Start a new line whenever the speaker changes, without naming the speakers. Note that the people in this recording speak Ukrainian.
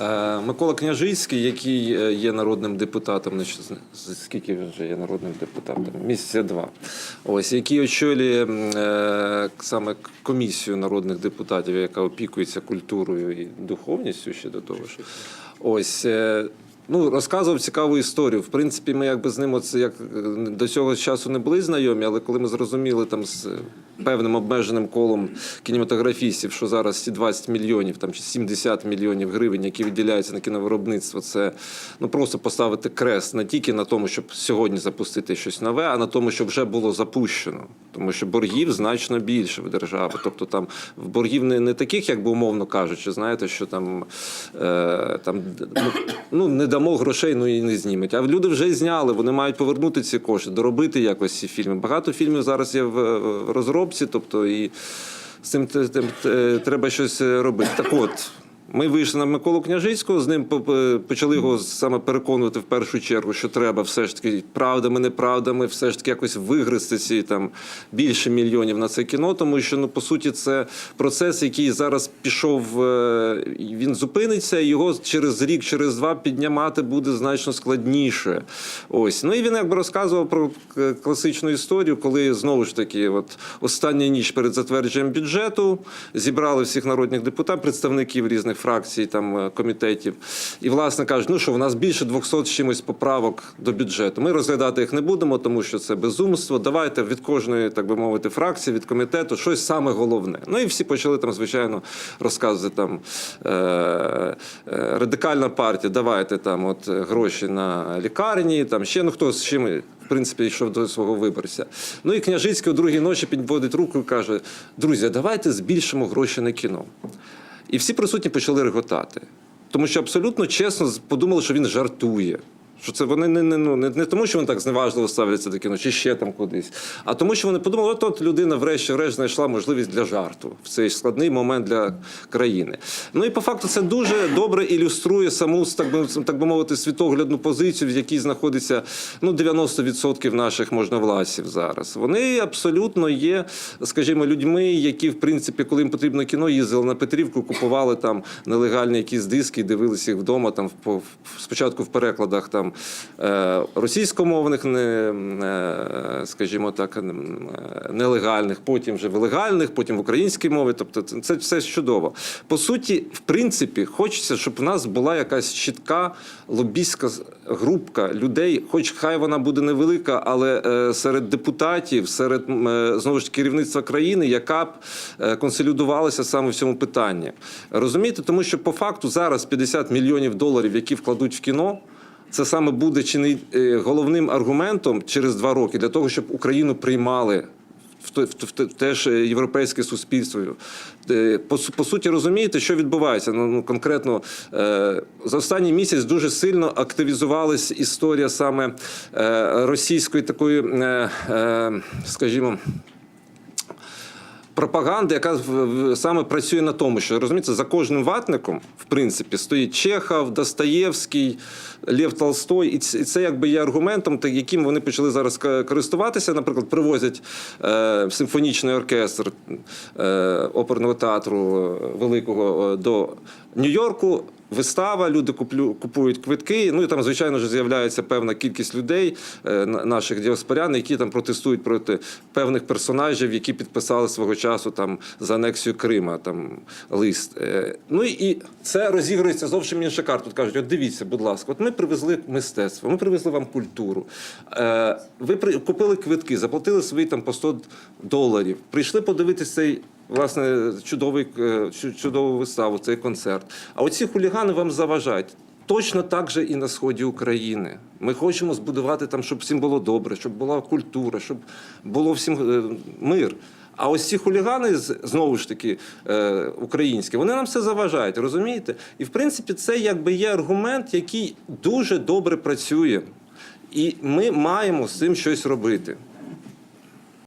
Е, Микола Княжицький, який е, є народним депутатом, значить, скільки він вже є народним депутатом? Місяця два. Ось, який очолює е, саме комісію народних депутатів, яка опікується культурою і духовністю ще до того ж. Ось. Е, Ну, розказував цікаву історію. В принципі, ми якби з ним оце як е, до цього часу не були знайомі, але коли ми зрозуміли там з певним обмеженим колом кінематографістів, що зараз ці 20 мільйонів чи 70 мільйонів гривень, які виділяються на кіновиробництво, це ну просто поставити крест не тільки на тому, щоб сьогодні запустити щось нове, а на тому, щоб вже було запущено. Тому що боргів значно більше в держави. Тобто там в боргів не, не таких, як би умовно кажучи, знаєте, що там, е, там ну, ну не дамо грошей, ну і не знімуть. А люди вже зняли, вони мають повернути ці кошти, доробити якось ці фільми. Багато фільмів зараз є в, розробці, тобто і з цим те- треба щось робити. Так от. Ми вийшли на Миколу Княжицького, з ним по- почали його саме переконувати в першу чергу, що треба все ж таки правдами, неправдами, все ж таки якось вигризти ці там більше мільйонів на це кіно, тому що ну по суті це процес, який зараз пішов, е, він зупиниться, і його через рік, через два піднімати буде значно складніше. Ось. Ну і він якби розказував про класичну історію, коли знову ж таки, от остання ніч перед затвердженням бюджету зібрали всіх народних депутатів, представників різних фракцій, там е, комітетів, і власне кажуть, ну що в нас більше 200 з чимось поправок до бюджету. Ми розглядати їх не будемо, тому що це безумство. Давайте від кожної, так би мовити, фракції, від комітету щось саме головне. Ну і всі почали там, звичайно, розказувати там е, е, радикальна партія, давайте там от е, гроші на лікарні, там ще ну хто з чим. В принципі, йшов до свого виборця. Ну і Княжицький о другій ночі підводить руку і каже: друзі, давайте збільшимо гроші на кіно. І всі присутні почали реготати. Тому що абсолютно чесно подумали, що він жартує. Що це вони не, не, ну, не, не тому, що вони так зневажливо ставляться до кіно, чи ще там кудись, а тому, що вони подумали, от от людина врешті-решт знайшла можливість для жарту в цей складний момент для країни. Ну і по факту це дуже добре ілюструє саму так би, так би мовити світоглядну позицію, в якій знаходиться ну 90% наших можновладців зараз. Вони абсолютно є, скажімо, людьми, які в принципі, коли їм потрібно кіно, їздили на Петрівку, купували там нелегальні якісь диски, дивилися їх вдома. Там в- по- в- спочатку в перекладах там російськомовних, не, е, скажімо так, е, нелегальних, потім вже в легальних, потім в українській мові. Тобто це- все чудово. По суті, в принципі, хочеться, щоб в нас була якась чітка лобістська групка людей, хоч хай вона буде невелика, але е, серед депутатів, серед е, знову ж керівництва країни, яка б е, консолідувалася саме в цьому питанні. Розумієте, тому що по факту зараз 50 мільйонів доларів, які вкладуть в кіно. Це саме буде чи не е, головним аргументом через два роки для того, щоб Україну приймали в те- в в те європейське суспільство. Е, По, по суті, розумієте, що відбувається? Ну, ну конкретно е, за останній місяць дуже сильно активізувалась історія саме е, російської такої, е, е, скажімо. Пропаганда, яка саме працює на тому, що розумієте, за кожним ватником, в принципі, стоїть Чехов, Достоєвський, Лев Толстой, і це, якби є аргументом, яким вони почали зараз користуватися. Наприклад, привозять е, симфонічний оркестр е, оперного театру е, великого е, до Нью-Йорку. Вистава, люди куплю, купують квитки. Ну і там, звичайно ж, з'являється певна кількість людей, е, на- наших діаспорян, які там протестують проти певних персонажів, які підписали свого часу там за анексію Крима, там лист. Е, Ну і це розігрується зовсім інша карта. Тут кажуть: от дивіться, будь ласка, от ми привезли мистецтво, ми привезли вам культуру. Е, Ви купили квитки, заплатили свої там по 100 доларів. Прийшли подивитися цей власне чудовий е, чудову виставу, цей концерт. А оці хулігани вам заважають. Точно так же і на сході України. Ми хочемо збудувати там, щоб всім було добре, щоб була культура, щоб було всім е, мир. А ось ці хулігани, знову ж таки, е, українські, вони нам все заважають, розумієте? І в принципі, це якби є аргумент, який дуже добре працює. І ми маємо з цим щось робити.